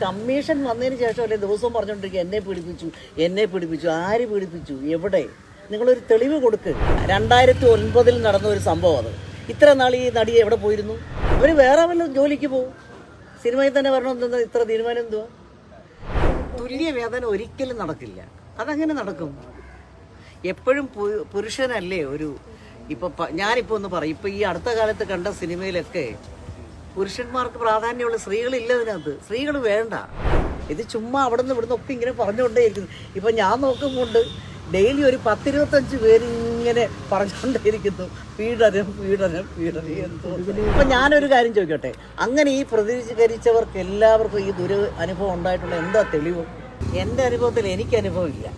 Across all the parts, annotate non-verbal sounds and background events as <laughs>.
Commission വന്നതിന് ശേഷമല്ലേ ദിവസവും പറഞ്ഞുകൊണ്ടിരിക്കുക എന്നെ പീഡിപ്പിച്ചു എന്നെ പീഡിപ്പിച്ചു ആര് പീഡിപ്പിച്ചു എവിടെ? നിങ്ങളൊരു തെളിവ് കൊടുക്ക്. രണ്ടായിരത്തി ഒൻപതിൽ നടന്ന ഒരു സംഭവം അത്. ഇത്ര നാൾ ഈ നടി എവിടെ പോയിരുന്നു? അവർ വേറെ വല്ല ജോലിക്ക് പോകും സിനിമയിൽ തന്നെ വരണമെന്ന് ഇത്ര തീരുമാനം എന്തുവാ? തുല്യ വേതന ഒരിക്കലും നടക്കില്ല. അതങ്ങനെ നടക്കും. എപ്പോഴും പുരുഷനല്ലേ ഒരു ഇപ്പൊ ഞാനിപ്പോ ഒന്ന് പറയും ഇപ്പൊ ഈ അടുത്ത കാലത്ത് കണ്ട സിനിമയിലൊക്കെ പുരുഷന്മാർക്ക് പ്രാധാന്യമുള്ള സ്ത്രീകളില്ല അതിനകത്ത്. സ്ത്രീകൾ വേണ്ട. ഇത് ചുമ്മാ അവിടെ നിന്ന് ഇവിടുന്ന് ഒക്കെ ഇങ്ങനെ പറഞ്ഞുകൊണ്ടേയിരിക്കുന്നു. ഇപ്പം ഞാൻ നോക്കുമ്പോണ്ട് ഡെയിലി ഒരു പത്തിരുപത്തഞ്ച് പേര് ഇങ്ങനെ പറഞ്ഞുകൊണ്ടേയിരിക്കുന്നു. പീഡനം പീഡനം പീഡനം എന്തോ. ഇപ്പം ഞാനൊരു കാര്യം ചോദിക്കട്ടെ? അങ്ങനെ ഈ പ്രതികരിച്ചവർക്ക് എല്ലാവർക്കും ഈ ദുര അനുഭവം ഉണ്ടായിട്ടുള്ള എന്താ തെളിവ്? എന്റെ അനുഭവത്തിൽ എനിക്ക് അനുഭവമില്ല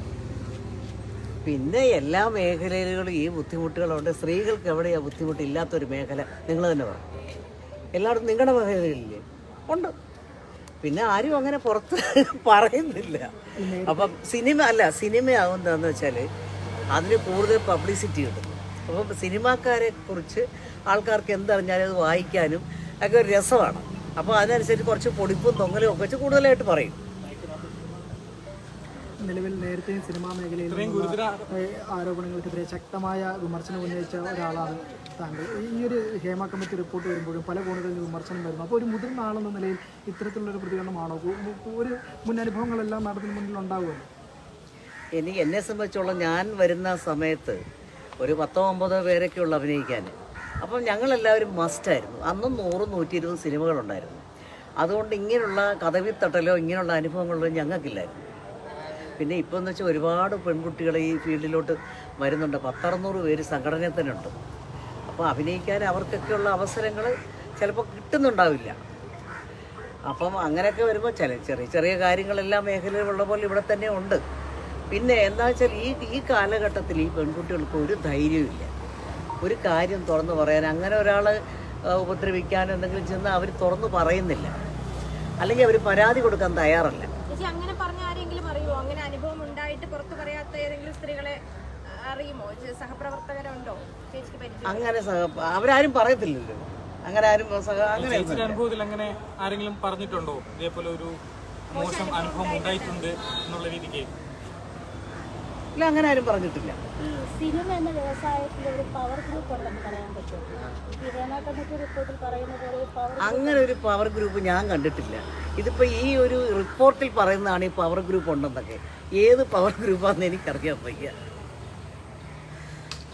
പിന്നെ എല്ലാ മേഖലകളിലും ഈ ബുദ്ധിമുട്ടുകളുണ്ട്. സ്ത്രീകൾക്ക് എവിടെയാണ് ബുദ്ധിമുട്ടില്ലാത്തൊരു മേഖല? നിങ്ങൾ തന്നെ പറ. എല്ലായിടത്തും നിങ്ങളുടെ മേഖലയിലില്ലേ ഉണ്ട്. പിന്നെ ആരും അങ്ങനെ പുറത്ത് <laughs> പറയുന്നില്ല. അപ്പം സിനിമ അല്ല സിനിമയാവുന്നതെന്ന് വെച്ചാൽ അതിന് കൂടുതൽ പബ്ലിസിറ്റി കിട്ടുന്നു അപ്പം സിനിമാക്കാരെ കുറിച്ച് ആൾക്കാർക്ക് എന്തറിഞ്ഞാലും അത് വായിക്കാനും ഒക്കെ ഒരു രസമാണ്. അപ്പോൾ അതിനനുസരിച്ച് കുറച്ച് പൊടിപ്പും തൊങ്ങലും ഒക്കെ വെച്ച് കൂടുതലായിട്ട് പറയും. നിലവിൽ നേരത്തെ സിനിമാ മേഖലയിൽ ആരോപണങ്ങൾക്കെതിരെ ശക്തമായ വിമർശനം ഉന്നയിച്ച ഒരാളാണ് താങ്കൾ. ഈ ഒരു ഹേമ കമ്മിറ്റി റിപ്പോർട്ട് വരുമ്പോഴും പല കോണുകളിൽ നിന്ന് വിമർശനം വരുന്നു. അപ്പോൾ ഒരു മുതിർന്ന ആളെന്ന നിലയിൽ ഇത്തരത്തിലുള്ളൊരു പ്രതികരണമാണോ? ഒരു മുന്നനുഭവങ്ങളെല്ലാം നടത്തിന് മുന്നിൽ ഉണ്ടാവുമല്ലോ ഇനി എന്നെ സംബന്ധിച്ചോളം ഞാൻ വരുന്ന സമയത്ത് ഒരു പത്തോ ഒമ്പതോ പേരൊക്കെ ഉള്ളു അഭിനയിക്കാൻ. അപ്പം ഞങ്ങളെല്ലാവരും മസ്റ്റായിരുന്നു. അന്നും നൂറും നൂറ്റി ഇരുപത് സിനിമകളുണ്ടായിരുന്നു. അതുകൊണ്ട് ഇങ്ങനെയുള്ള കഥവിത്തട്ടലോ ഇങ്ങനെയുള്ള അനുഭവങ്ങളോ ഞങ്ങൾക്കില്ലായിരുന്നു. പിന്നെ ഇപ്പോൾ എന്ന് വെച്ചാൽ ഒരുപാട് പെൺകുട്ടികൾ ഈ ഫീൽഡിലോട്ട് വരുന്നുണ്ട്. പത്തറുന്നൂറ് പേര് സംഘടനയിൽ തന്നെ ഉണ്ട്. അപ്പോൾ അഭിനയിക്കാൻ അവർക്കൊക്കെയുള്ള അവസരങ്ങൾ ചിലപ്പോൾ കിട്ടുന്നുണ്ടാവില്ല. അപ്പം അങ്ങനെയൊക്കെ വരുമ്പോൾ ചില ചെറിയ ചെറിയ കാര്യങ്ങളെല്ലാം മേഖലയിലുള്ള പോലെ ഇവിടെ തന്നെ ഉണ്ട്. പിന്നെ എന്താ വെച്ചാൽ ഈ ഈ കാലഘട്ടത്തിൽ ഈ പെൺകുട്ടികൾക്ക് ഒരു ധൈര്യമില്ല ഒരു കാര്യം തുറന്നു പറയാൻ അങ്ങനെ ഒരാൾ ഉപദ്രവിക്കാൻ എന്തെങ്കിലും ചെന്ന് അവർ തുറന്നു പറയുന്നില്ല. അല്ലെങ്കിൽ അവർ പരാതി കൊടുക്കാൻ തയ്യാറല്ല. ചേച്ചി അങ്ങനെ പറഞ്ഞ ആരെങ്കിലും അറിയുമോ അങ്ങനെ അനുഭവം ഉണ്ടായിട്ട് പുറത്തു പറയാത്ത ഏതെങ്കിലും സ്ത്രീകളെ അറിയുമോ? സഹപ്രവർത്തകരുണ്ടോ ചേച്ചിക്ക് പരിചയം അങ്ങനെ സഹ അവരാരും പറയത്തില്ലല്ലോ. അങ്ങനെ ആരും സഹ അങ്ങനെ ചേച്ചിയുടെ അനുഭവത്തിൽ അങ്ങനെ ആരെങ്കിലും പറഞ്ഞിട്ടുണ്ടോ? ഇതേപോലെ ഒരു മോശം അനുഭവം ഉണ്ടായിട്ടുണ്ട് എന്നുള്ള രീതിക്ക്. ഇല്ല അങ്ങനെ ആരും പറഞ്ഞിട്ടില്ല. സിനിമ എന്ന വ്യവസായത്തിൽ ഒരു പവർ ഗ്രൂപ്പ് ഉണ്ടെന്ന് പറയാൻ അങ്ങനെ ഒരു പവർ ഗ്രൂപ്പ് ഞാൻ കണ്ടിട്ടില്ല. ഇതിപ്പോ ഈ ഒരു റിപ്പോർട്ടിൽ പറയുന്നതാണ് ഈ പവർ ഗ്രൂപ്പ് ഉണ്ടെന്നൊക്കെ. ഏത് പവർ ഗ്രൂപ്പാണെന്ന് എനിക്കറിയാൻ വയ്യ.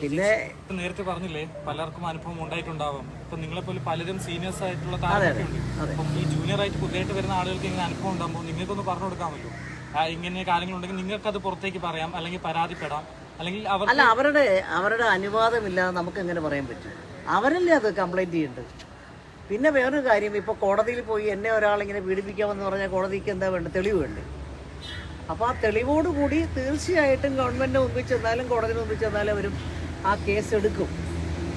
പിന്നെ നേരത്തെ പറഞ്ഞില്ലേ പലർക്കും അനുഭവം ഉണ്ടായിട്ടുണ്ടാവും. ഇപ്പൊ നിങ്ങളെ പോലെ പലരും സീനിയേഴ്സ് ആയിട്ടുള്ള അപ്പം ഈ ജൂനിയർ ആയിട്ട് പുതിയതായിട്ട് വരുന്ന ആളുകൾക്ക് ഇങ്ങനെ അനുഭവം ഉണ്ടാകുമ്പോൾ നിങ്ങൾക്കൊന്ന് പറഞ്ഞു കൊടുക്കാമല്ലോ ഇങ്ങനെ കാര്യങ്ങളുണ്ടെങ്കിൽ നിങ്ങൾക്ക് അത് പുറത്തേക്ക് പറയാം അല്ലെങ്കിൽ പരാതിപ്പെടാം. അല്ലെങ്കിൽ അവർ അല്ല അവരുടെ അവരുടെ അനുവാദമില്ലാതെ നമുക്ക് എങ്ങനെ പറയാൻ പറ്റും? അവരല്ലേ അത് കംപ്ലൈന്റ് ചെയ്യേണ്ടത്? പിന്നെ വേറൊരു കാര്യം ഇപ്പോൾ കോടതിയിൽ പോയി എന്നെ ഒരാളിങ്ങനെ പീഡിപ്പിക്കാമെന്ന് പറഞ്ഞാൽ കോടതിക്ക് എന്താ വേണ്ടത്? തെളിവ് വേണ്ടേ? അപ്പോൾ ആ തെളിവോട് കൂടി തീർച്ചയായിട്ടും ഗവൺമെന്റ് മുമ്പിൽ ചെന്നാലും കോടതിന് മുമ്പിൽ ചെന്നാലും അവരും ആ കേസ് എടുക്കും.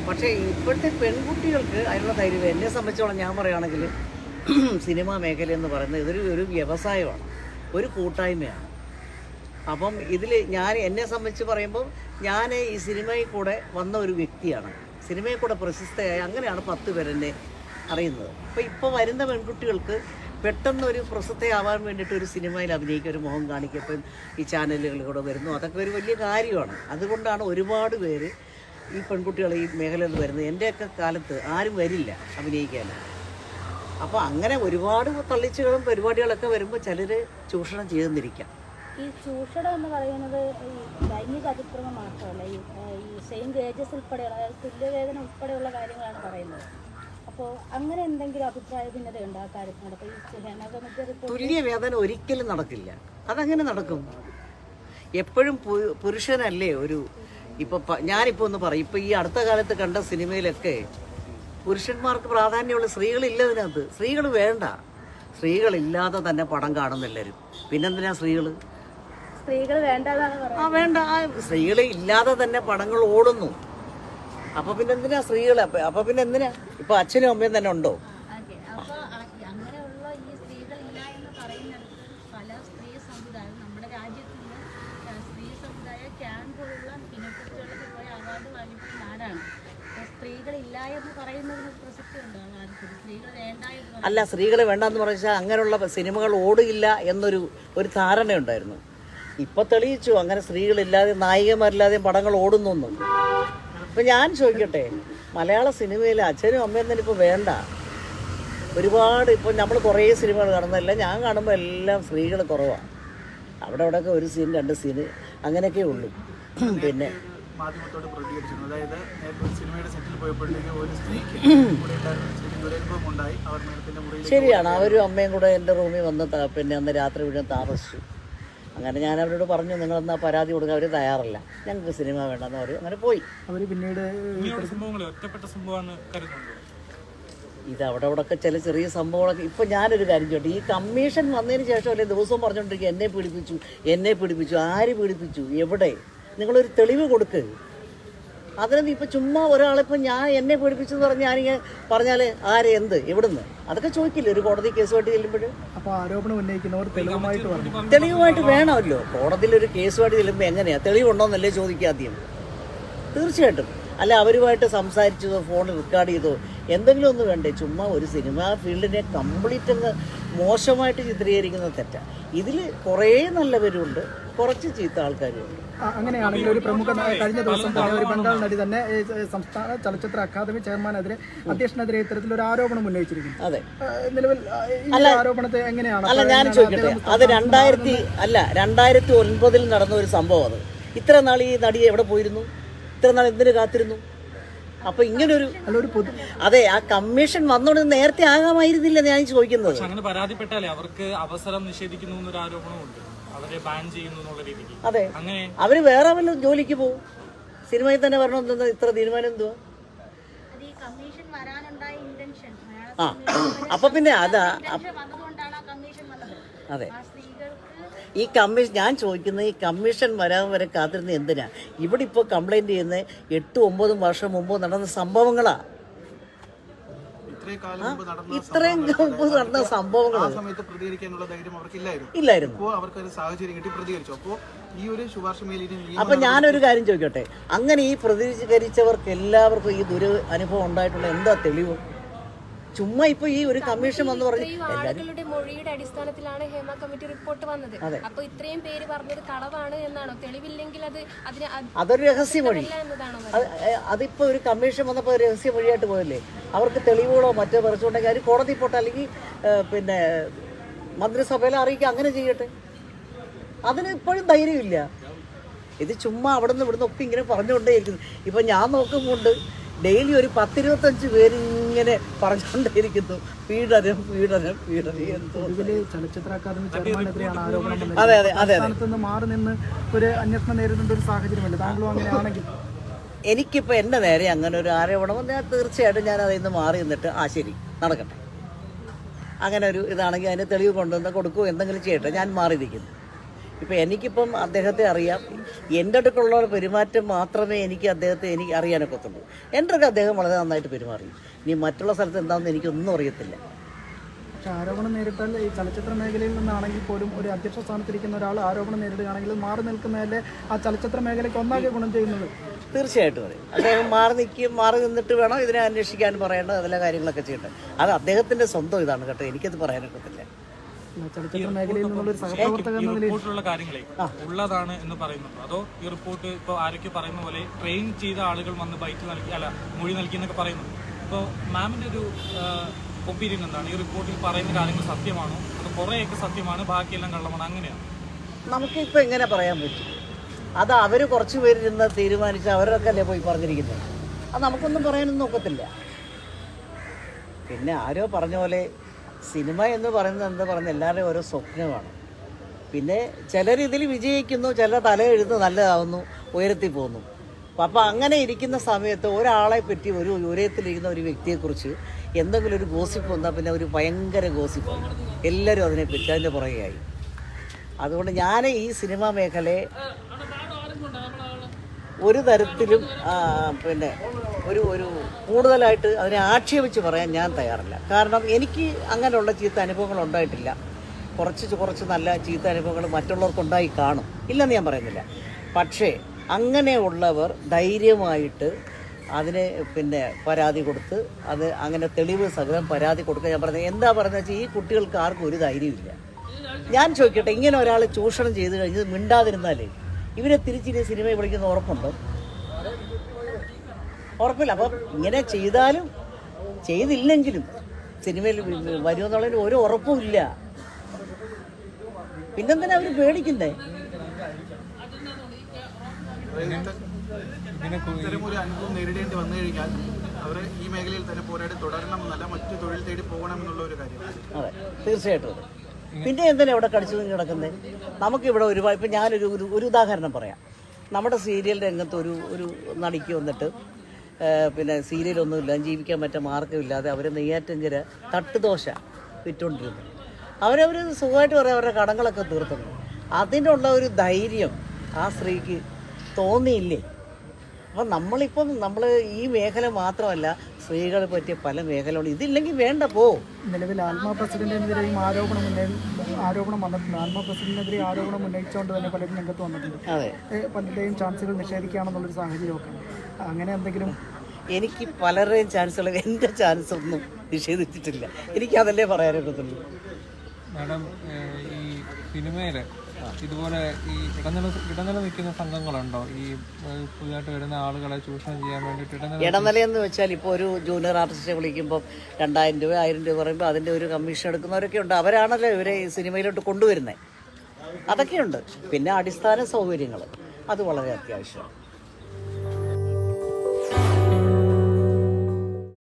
പക്ഷേ ഇപ്പോഴത്തെ പെൺകുട്ടികൾക്ക് അതിനുള്ള ധൈര്യം എന്നെ സംബന്ധിച്ചോളം ഞാൻ പറയുകയാണെങ്കിൽ <clears throat> സിനിമാ മേഖല എന്ന് പറയുന്നത് ഇതൊരു ഒരു വ്യവസായമാണ്. ഒരു കൂട്ടായ്മയാണ്. അപ്പം ഇതിൽ ഞാൻ എന്നെ സംബന്ധിച്ച് പറയുമ്പോൾ ഞാൻ ഈ സിനിമയിൽ കൂടെ വന്ന ഒരു വ്യക്തിയാണ്. സിനിമയിൽ കൂടെ പ്രശസ്തയായ അങ്ങനെയാണ് പത്ത് പേരെന്നെ അറിയുന്നത്. അപ്പോൾ ഇപ്പോൾ വരുന്ന പെൺകുട്ടികൾക്ക് പെട്ടെന്ന് ഒരു പ്രശസ്തയാവാൻ വേണ്ടിയിട്ട് ഒരു സിനിമയിൽ അഭിനയിക്കുക ഒരു മുഖം കാണിക്കപ്പം ഈ ചാനലുകളിലൂടെ വരുന്നു. അതൊക്കെ ഒരു വലിയ കാര്യമാണ്. അതുകൊണ്ടാണ് ഒരുപാട് പേര് ഈ പെൺകുട്ടികൾ ഈ മേഖലയിൽ വരുന്നത്. എന്റെയൊക്കെ കാലത്ത് ആരും വരില്ല അഭിനയിക്കാൻ. അപ്പോൾ അങ്ങനെ ഒരുപാട് തള്ളിച്ചുകളും പരിപാടികളൊക്കെ വരുമ്പോൾ ചിലർ ചൂഷണം ചെയ്തെന്നിരിക്കാം ഈ ചൂഷണം എന്ന് പറയുന്നത് ഈ ലൈംഗിക അതിക്രമം മാത്രമല്ല ഈ ഈ സെയിം വേജസ് ഉൾപ്പെടെയുള്ള അതായത് തുല്യവേദന ഉൾപ്പെടെയുള്ള കാര്യങ്ങളാണ് പറയുന്നത്. അപ്പോൾ അങ്ങനെ എന്തെങ്കിലും അഭിപ്രായ ഭിന്നതയുണ്ടോ ആ കാര്യത്തിനോട്? അപ്പോൾ ഈ ഹേമ കമ്മിറ്റി റിപ്പോർട്ട് തുല്യ വേതനം ഒരിക്കലും നടക്കില്ല. അതങ്ങനെ നടക്കും. എപ്പോഴും പുരുഷനല്ലേ ഒരു ഇപ്പൊ ഞാനിപ്പോൾ ഞാനിപ്പോ ഒന്ന് പറയും ഇപ്പൊ ഈ അടുത്ത കാലത്ത് കണ്ട സിനിമയിലൊക്കെ പുരുഷന്മാർക്ക് പ്രാധാന്യമുള്ള സ്ത്രീകളില്ല അതിനകത്ത്. സ്ത്രീകൾ വേണ്ട. സ്ത്രീകളില്ലാതെ തന്നെ പടം കാണുന്നെല്ലാവരും പിന്നെന്തിനാ സ്ത്രീകൾ ആ വേണ്ട. ആ സ്ത്രീകൾ ഇല്ലാതെ തന്നെ പടങ്ങൾ ഓടുന്നു. അപ്പൊ പിന്നെ എന്തിനാ സ്ത്രീകൾ അപ്പൊ പിന്നെ എന്തിനാ ഇപ്പൊ അച്ഛനും അമ്മയും തന്നെ ഉണ്ടോ? പല സ്ത്രീ സമുദായം പോയി അവാർഡ് വാങ്ങിക്കുന്ന നാടാണ് സ്ത്രീകളില്ല എന്ന് പ്രസക്തി സ്ത്രീകൾ വേണ്ട എന്ന് അല്ല സ്ത്രീകളെ വേണ്ടെന്ന് പറഞ്ഞാൽ അങ്ങനെയുള്ള സിനിമകൾ ഓടില്ല എന്നൊരു ഒരു ധാരണയുണ്ടായിരുന്നു. ഇപ്പൊ തെളിയിച്ചു അങ്ങനെ സ്ത്രീകളില്ലാതെ നായികമാരില്ലാതെയും പടങ്ങൾ ഓടുന്നു അപ്പൊ ഞാൻ ചോദിക്കട്ടെ മലയാള സിനിമയിൽ അച്ഛനും അമ്മയും തന്നെ ഇപ്പോൾ വേണ്ട. ഒരുപാട് ഇപ്പോൾ നമ്മൾ കുറേ സിനിമകൾ കാണുന്നതല്ല ഞാൻ കാണുമ്പോൾ എല്ലാം സ്ത്രീകൾ കുറവാണ് അവിടെ അവിടെയൊക്കെ ഒരു സീൻ രണ്ട് സീന് അങ്ങനെയൊക്കെ ഉള്ളൂ. പിന്നെ മാധ്യമത്തോട് പ്രതികരിച്ചിരുന്നു. അതായത് നേരത്തെ ഒരു സിനിമയുടെ സെറ്റിൽ പോയപ്പോഴത്തേക്ക് ഒരു സ്ത്രീക്ക് കൂടെ ഉണ്ടായിരുന്ന സ്ത്രീക്ക് ദുരനുഭവം ഉണ്ടായി അവർ മേഡത്തിന്റെ മുറിയിൽ ശരിയാണ്. അവരും അമ്മയും കൂടെ എന്റെ റൂമിൽ വന്ന് പിന്നെ അന്ന് രാത്രി മുഴുവൻ താമസിച്ചു. അങ്ങനെ ഞാൻ അവരോട് പറഞ്ഞു നിങ്ങളെന്നാ പരാതി കൊടുക്കാൻ അവർ തയ്യാറല്ല. ഞങ്ങൾക്ക് സിനിമ വേണ്ടെന്ന് പറയും അങ്ങനെ പോയി. അവർ പിന്നീട് ഒറ്റപ്പെട്ട സംഭവമാണ് ഇത് അവിടെ അവിടെയൊക്കെ ചില ചെറിയ സംഭവങ്ങളൊക്കെ. ഇപ്പം ഞാനൊരു കാര്യം ചോട്ടെ ഈ കമ്മീഷൻ വന്നതിന് ശേഷം അല്ലേ ദിവസവും പറഞ്ഞുകൊണ്ടിരിക്കുക എന്നെ പീഡിപ്പിച്ചു എന്നെ പീഡിപ്പിച്ചു ആര് പീഡിപ്പിച്ചു എവിടെ? നിങ്ങളൊരു തെളിവ് കൊടുക്ക്. അതിനൊന്നും ഇപ്പം ചുമ്മാ ഒരാളിപ്പം ഞാൻ എന്നെ പേടിപ്പിച്ചെന്ന് പറഞ്ഞാൽ ഞാനിങ്ങനെ പറഞ്ഞാൽ ആരെ എന്ത് എവിടുന്ന്? അതൊക്കെ ചോദിക്കില്ല ഒരു കോടതി കേസുമായിട്ട് ചെല്ലുമ്പോൾ അപ്പോൾ ആരോപണം ഉന്നയിക്കുന്നവർ തെളിവുമായിട്ട് തെളിവുമായിട്ട് വേണമല്ലോ. കോടതിയിൽ ഒരു കേസുമായിട്ട് ചെല്ലുമ്പോൾ എങ്ങനെയാ? തെളിവുണ്ടോന്നല്ലേ ചോദിക്കുക ആദ്യം. തീർച്ചയായിട്ടും. അല്ല അവരുമായിട്ട് സംസാരിച്ചതോ ഫോണിൽ റെക്കോർഡ് ചെയ്തോ എന്തെങ്കിലും ഒന്ന് വേണ്ടേ? ചുമ്മാ ഒരു സിനിമ ഫീൽഡിനെ കംപ്ലീറ്റ് അങ്ങ് മോശമായിട്ട് ചിത്രീകരിക്കുന്ന തെറ്റാണ് ഇതിൽ കുറേ നല്ലവരുണ്ട്. കുറച്ച് ചീത്ത ആൾക്കാരുണ്ട് അങ്ങനെയാണെങ്കിൽ ഒരു പ്രമുഖ കഴിഞ്ഞ ദിവസം തന്നെ ഒരു ബംഗാൾ നടി തന്നെ സംസ്ഥാന ചലച്ചിത്ര അക്കാദമി ചെയർമാനെതിരെ അധ്യക്ഷനെതിരെ ഇത്തരത്തിലൊരു ആരോപണം ഉന്നയിച്ചിരിക്കുന്നു. അതെ. നിലവിൽ ഈ ആരോപണത്തെ എങ്ങനെയാണ് അല്ല ഞാൻ ചോദിക്കട്ടെ? അത് രണ്ടായിരത്തി അല്ല രണ്ടായിരത്തി ഒൻപതിൽ നടന്ന ഒരു സംഭവം അത്. ഇത്ര നാൾ ഈ നടി എവിടെ പോയിരുന്നു? ഇത്ര നാൾ എന്തിനു കാത്തിരുന്നു? അപ്പൊ ഇങ്ങനൊരു അല്ല ഒരു പൊതു അതെ ആ കമ്മീഷൻ വന്നോണ്ട് നേരത്തെ ആകാമായിരുന്നില്ല ഞാൻ ചോദിക്കുന്നത്. അങ്ങനെ പരാതിപ്പെട്ടാലേ അവർക്ക് അവസരം നിഷേധിക്കുന്നു എന്നൊരു ആരോപണമുണ്ട്. അവരെ ബാൻ ചെയ്യുന്നു എന്നുള്ള രീതിക്ക്. അതെ. അങ്ങനെ അവർ വേറെ വല്ല ജോലിക്ക് പോകും? സിനിമയിൽ തന്നെ വരണമെന്ന് ഇത്ര തീരുമാനം എന്തുവാ? ആ അപ്പൊ പിന്നെ അതാ വന്നതുകൊണ്ടാണ് കമ്മീഷൻ വന്നത്. അതെ. സ്ത്രീകൾക്ക് ഈ കമ്മീഷൻ ഞാൻ ചോദിക്കുന്നത് ഈ കമ്മീഷൻ വരാൻ വരെ കാത്തിരുന്ന് എന്തിനാ? ഇവിടെ ഇപ്പോൾ കംപ്ലൈന്റ് ചെയ്യുന്നത് എട്ടും ഒമ്പതും വർഷം മുമ്പ് നടന്ന സംഭവങ്ങളാ. ഇത്രയും നടന്ന സംഭവങ്ങൾ ആ സമയത്ത് പ്രതികരിക്കാനുള്ള ധൈര്യം അവർക്കില്ലായിരുന്നു. ഇല്ലായിരുന്നു. ഇപ്പോൾ അവർക്കൊരു സാഹചര്യം കിട്ടി പ്രതികരിച്ചു. അപ്പോൾ ഈ ഒരു ശുപാർശ മേലിന് അപ്പൊ ഞാനൊരു കാര്യം ചോദിക്കട്ടെ? അങ്ങനെ ഈ പ്രതികരിച്ചവർക്ക് എല്ലാവർക്കും ഈ ദുരനുഭവം ഉണ്ടായിട്ടുള്ള എന്താ തെളിവ്? ചുമ്മാ ഇപ്പൊ ഈ ഒരു കമ്മീഷൻ വന്ന് പറഞ്ഞു ആളുകളുടെ മൊഴിയുടെ അടിസ്ഥാനത്തിലാണ് ഹേമ കമ്മിറ്റി റിപ്പോർട്ട് വന്നത്. അപ്പൊ ഇത്രയും പേര് പറഞ്ഞത് കളവാണ് എന്നാണോ? തെളിവില്ലെങ്കിൽ അത് അതിന് അതൊരു രഹസ്യ മൊഴി. എന്നതാണോ അത് ഏ- അതിപ്പോ ഒരു കമ്മീഷൻ വന്നപ്പോൾ രഹസ്യ മൊഴിയായിട്ട് പോയല്ലേ? അവർക്ക് തെളിവുകളോ മറ്റോ പറിച്ചുകൊണ്ടെങ്കിൽ അവർ കോടതി പോട്ടെ അല്ലെങ്കിൽ പിന്നെ മന്ത്രിസഭയിൽ അറിയിക്കുക അങ്ങനെ ചെയ്യട്ടെ? അതിന് ഇപ്പോഴും ധൈര്യമില്ല. ഇത് ചുമ്മാ അവിടെ നിന്ന് ഇവിടുന്ന് ഒക്കെ ഇങ്ങനെ പറഞ്ഞുകൊണ്ടേയിരിക്കുന്നു. ഇപ്പം ഞാൻ നോക്കുമ്പോണ്ട് ഡെയിലി ഒരു പത്തിരുപത്തഞ്ച് പേര് ഇങ്ങനെ പറഞ്ഞുകൊണ്ടേയിരിക്കുന്നു പീഡനം പീഡനം പീഡനം. എന്തോ എന്റെ ചലച്ചിത്ര അക്കാദമി ചെയർമാനെതിരെയാണ് ആരോപണം വന്നത് അതെ അതെ അതെ അതെ. സ്ഥാനത്ത് നിന്ന് മാറി നിന്ന് ഒരു അന്വേഷണം നേരിടേണ്ട ഒരു സാഹചര്യമല്ല താങ്കളും അങ്ങനെയാണെങ്കിൽ എനിക്കിപ്പോൾ എന്റെ നേരെ അങ്ങനെ ഒരു ആരോപണം വന്നാൽ തീർച്ചയായിട്ടും ഞാൻ അതിൽ നിന്ന് മാറി നിന്നിട്ട് ആ ശരി നടക്കട്ടെ. അങ്ങനെ ഒരു ഇതാണെങ്കിൽ അതിന് തെളിവ് കൊണ്ടുവന്ന് കൊടുക്കുകയോ എന്തെങ്കിലും ചെയ്യട്ടെ. ഞാൻ മാറി നിൽക്കുന്നു ഇപ്പം എനിക്കിപ്പം അദ്ദേഹത്തെ അറിയാം. എന്റെ അടുക്കുള്ള പെരുമാറ്റം മാത്രമേ എനിക്ക് അദ്ദേഹത്തെ എനിക്ക് അറിയാനൊക്കത്തുള്ളൂ. എന്റെ അടുക്ക് അദ്ദേഹം വളരെ നന്നായിട്ട് പെരുമാറി. ഇനി മറ്റുള്ള സ്ഥലത്ത് എന്താണെന്ന് എനിക്കൊന്നും അറിയത്തില്ല. പക്ഷെ ആരോപണം നേരിട്ടാൽ ഈ ചലച്ചിത്ര മേഖലയിൽ നിന്നാണെങ്കിൽ പോലും ഒരു അധ്യക്ഷ സ്ഥാനത്തിരിക്കുന്ന ഒരാൾ ആരോപണം നേരിടുകയാണെങ്കിൽ മാറി നിൽക്കുന്നതല്ലേ ആ ചലച്ചിത്ര മേഖലയ്ക്ക് ഒന്നാകെ ഗുണം ചെയ്യുന്നത്? തീർച്ചയായിട്ടും അതെ. അദ്ദേഹം മാറി നിൽക്കുകയും മാറി നിന്നിട്ട് വേണം ഇതിനെ അന്വേഷിക്കാൻ പറയേണ്ടത് അതിലെ കാര്യങ്ങളൊക്കെ ചെയ്യേണ്ടത്. അത് അദ്ദേഹത്തിന്റെ സ്വന്തം ഇതാണ് കേട്ടോ. എനിക്കത് പറയാനൊക്കത്തില്ല. ചലച്ചിത്ര മേഖലയിൽ എന്ന നിലയിൽ റിപ്പോർട്ടിലുള്ള കാര്യങ്ങളെ ഉള്ളതാണ് എന്ന് പറയുന്നുണ്ടോ. അതോ ഈ റിപ്പോർട്ട് ഇപ്പോൾ ആരൊക്കെ പറയുന്ന പോലെ ട്രെയിൻ ചെയ്ത ആളുകൾ വന്ന് ബൈക്ക് നൽകി അല്ല മൊഴി നൽകി എന്നൊക്കെ പറയുന്നു അപ്പോൾ മാമിന്റെ ഒരു ഒപ്പീനിയൻ എന്താണ്? ഈ റിപ്പോർട്ടിൽ പറയുന്ന കാര്യങ്ങൾ സത്യമാണോ? അത് കുറേയൊക്കെ സത്യമാണ് ബാക്കിയെല്ലാം കള്ളമാണ് അങ്ങനെയാണ്? നമുക്കിപ്പോൾ എങ്ങനെ പറയാൻ പറ്റും. അത് അവർ കുറച്ച് പേരിരുന്ന് തീരുമാനിച്ച് അവരൊക്കെ അല്ലേ പോയി പറഞ്ഞിരിക്കുന്നത്? അത് നമുക്കൊന്നും പറയാനൊന്നും ഒക്കത്തില്ല. പിന്നെ ആരോ പറഞ്ഞ പോലെ സിനിമ എന്ന് പറയുന്നത് എന്താ പറയുന്നത്? എല്ലാവരുടെയും ഓരോ സ്വപ്നമാണ്. പിന്നെ ചിലർ ഇതിൽ വിജയിക്കുന്നു ചില തല എഴുന്ന് നല്ലതാവുന്നു ഉയരത്തിൽ പോകുന്നു. അപ്പോൾ അങ്ങനെ ഇരിക്കുന്ന സമയത്ത് ഒരാളെ പറ്റി ഒരു ഉയരത്തിലിരിക്കുന്ന ഒരു വ്യക്തിയെക്കുറിച്ച് എന്തെങ്കിലും ഒരു ഗോസിപ്പ് വന്നാൽ പിന്നെ ഒരു ഭയങ്കര ഗോസിപ്പ് എല്ലാവരും അതിനെ അതിനെപ്പറ്റി അതിന്റെ പുറകെയായി. അതുകൊണ്ട് ഞാൻ ഈ സിനിമാ മേഖലയെ ഒരു തരത്തിലും പിന്നെ ഒരു ഒരു കൂടുതലായിട്ട് അതിനെ ആക്ഷേപിച്ച് പറയാൻ ഞാൻ തയ്യാറല്ല. കാരണം എനിക്ക് അങ്ങനെയുള്ള ചീത്ത അനുഭവങ്ങൾ ഉണ്ടായിട്ടില്ല. കുറച്ച് കുറച്ച് നല്ല ചീത്ത അനുഭവങ്ങൾ മറ്റുള്ളവർക്കുണ്ടായി കാണും. ഇല്ലെന്ന് ഞാൻ പറയുന്നില്ല. പക്ഷേ അങ്ങനെയുള്ളവർ ധൈര്യമായിട്ട് അതിന് പിന്നെ പരാതി കൊടുത്ത് അത് അങ്ങനെ തെളിവ് സഹിതം പരാതി കൊടുക്കുക ഞാൻ പറഞ്ഞത് എന്താ പറയുന്നത് വെച്ചാൽ ഈ കുട്ടികൾക്ക് ആർക്കും ഒരു ധൈര്യമില്ല ഞാൻ ചോദിക്കട്ടെ ഇങ്ങനെ ഒരാൾ ചൂഷണം ചെയ്ത് കഴിഞ്ഞ് മിണ്ടാതിരുന്നാലേ ഇവരെ തിരിച്ചിനി സിനിമയിൽ വിളിക്കുന്ന ഉറപ്പുണ്ടോ? ഉറപ്പില്ല. അപ്പം ഇങ്ങനെ ചെയ്താലും ചെയ്തില്ലെങ്കിലും സിനിമയിൽ വരുമെന്നുള്ളതിന് ഒരു ഉറപ്പും ഇല്ല. പിന്നെന്തിനാ അവർ പേടിക്കുന്നേ? ഇത്തരം ഒരു അനുഭവം നേരിടേണ്ടി വന്നു കഴിഞ്ഞാൽ അവർ ഈ മേഖലയിൽ തന്നെ പോരാടി മറ്റു തൊഴിൽ തേടി പോകണമെന്നുള്ള ഒരു കാര്യമാണ് അതെ തീർച്ചയായിട്ടും പിന്നെ എന്തിനാ ഇവിടെ കടിച്ചു നിന്ന് കിടക്കുന്നത് നമുക്കിവിടെ ഒരുപാട് ഇപ്പം ഞാനൊരു ഒരു ഒരു ഉദാഹരണം പറയാം. നമ്മുടെ സീരിയൽ രംഗത്ത് ഒരു ഒരു നടിക്ക് വന്നിട്ട് പിന്നെ സീരിയലൊന്നുമില്ല ജീവിക്കാൻ പറ്റ മാർഗമില്ലാതെ അവർ നെയ്യാറ്റിങ്കര തട്ടുദോശ വിറ്റുകൊണ്ടിരുന്നു അവരവർ സുഖമായിട്ട് പറയാം അവരുടെ കടങ്ങളൊക്കെ തീർത്തുന്നു അതിനുള്ള ഒരു ധൈര്യം ആ സ്ത്രീക്ക് തോന്നിയില്ലേ? അപ്പം നമ്മളിപ്പം നമ്മൾ ഈ മേഖല മാത്രമല്ല സ്ത്രീകളെ പറ്റിയ പല മേഖലകളും ഇതില്ലെങ്കിൽ വേണ്ട പോ. നിലവിൽ ആത്മാ പ്രസിഡന്റിനെതിരെയും ആരോപണം ആരോപണം വന്നിട്ടുണ്ട്. ആത്മാ പ്രസിഡന്റിനെതിരെ ആരോപണം ഉന്നയിച്ചുകൊണ്ട് തന്നെ പലരും രംഗത്ത് വന്നിട്ടുണ്ട്. അതെ. പലരുടെയും ചാൻസുകൾ നിഷേധിക്കുകയാണെന്നുള്ളൊരു സാഹചര്യമൊക്കെ. അങ്ങനെ എന്തെങ്കിലും എനിക്ക് പലരുടെയും ചാൻസുകൾ എന്റെ ചാൻസ് ഒന്നും നിഷേധിച്ചിട്ടില്ല എനിക്കതല്ലേ പറയാനൊക്കത്തുള്ളൂ മാഡം ഈ സിനിമയിൽ ഇതുപോലെ ഈ ഇടനില ഇടനില നിൽക്കുന്ന സംഘങ്ങളുണ്ടോ? ഈ പുതിയതായിട്ട് വരുന്ന ആളുകളെ ചൂഷണം ചെയ്യാൻ വേണ്ടിയിട്ട് ഇടനില എന്ന് വെച്ചാൽ ഇപ്പോൾ ഒരു ജൂനിയർ ആർട്ടിസ്റ്റിനെ വിളിക്കുമ്പോൾ രണ്ടായിരം രൂപ ആയിരം രൂപ പറയുമ്പോൾ അതിന്റെ ഒരു കമ്മീഷൻ എടുക്കുന്നവരൊക്കെ ഉണ്ട്. അവരാണല്ലോ ഇവരെ ഈ സിനിമയിലോട്ട് കൊണ്ടുവരുന്നത്. അതൊക്കെയുണ്ട്. പിന്നെ അടിസ്ഥാന സൗകര്യങ്ങൾ. അത് വളരെ അത്യാവശ്യമാണ്.